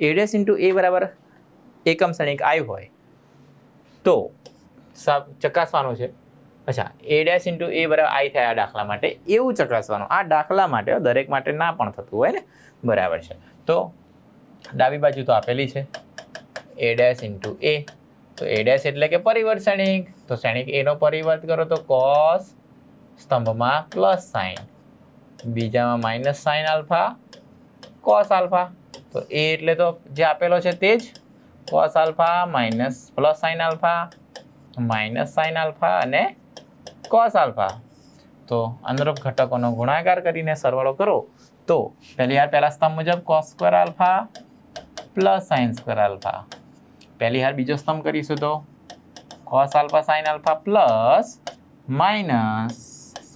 એ dash into એ બરાબર એકમ શ્રેણિક આઈ હોય. તો ચકાસવાનું છે. અચ્છા એ ડેશ ઇન્ટુ એ બરાબર આઈ થાય આ દાખલા માટે. એવું ચકાસવાનું. આ દાખલા માટે દરેક માટે ના પણ થતું હોય ને? બરાબર છે. તો ડાબી બાજુ તો આપેલી છે. એ ડેશ ઇન્ટુ એ તો એ ડેશ એટલે કે પરિવર્ત શ્રેણિક. તો શ્રેણિક એનો પરિવર્ત કરો તો કોસ સ્તંભમાં પ્લસ સાઇન બીજામાં minus sine alpha cos alpha તો એ એટલે તો જે આપેલો છે તે જ cos alpha minus plus sine alpha minus sine alpha અને કોસ આલ્ફા તો અનુરૂપ ઘટકોનો ગુણાકાર કરીને સરવાળો કરો. તો પહેલી હાર પહેલા સ્તંભ મુજબ cos square alpha plus sine square alpha પહેલી હાર બીજો સ્તંભ કરીશું તો cos alpha sine alpha plus minus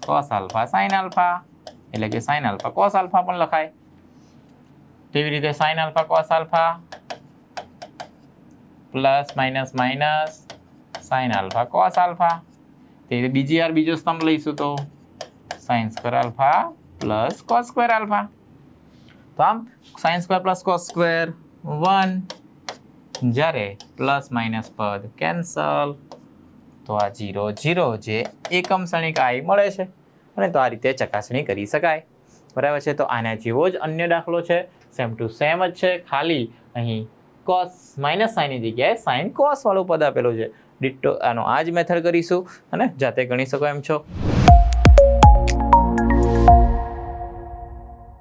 cos alpha sine alpha એટલે કે સાઇન આલ્ફા કોસ આલ્ફા પણ લખાય. તેવી રીતે sine alpha cos alpha, plus, minus minus sine alpha cos alpha. તે બીજી વાર બીજો સ્તંભ લઈશું તો sine square alpha plus cos square alpha. તો આમ sine square plus cos square one જ્યારે પ્લસ માઇનસ પદ કેન્સલ તો આ જીરો જીરો જે એકમ ક્ષણિક આઈ મળે છે. અને તો આ રીતે ચકાસણી કરી શકાય. બરાબર છે? તો આના જેવો જ અન્ય દાખલો છે. સેમ ટુ સેમ જ છે. ખાલી અહીં કોસ માઇનસ સાઇનની જગ્યાએ સાઇન કોસ વાળું પદ આપેલું છે. ડિટ્ટો આનો આ જ મેથડ કરીશું, અને જાતે ગણી શકો એમ છો.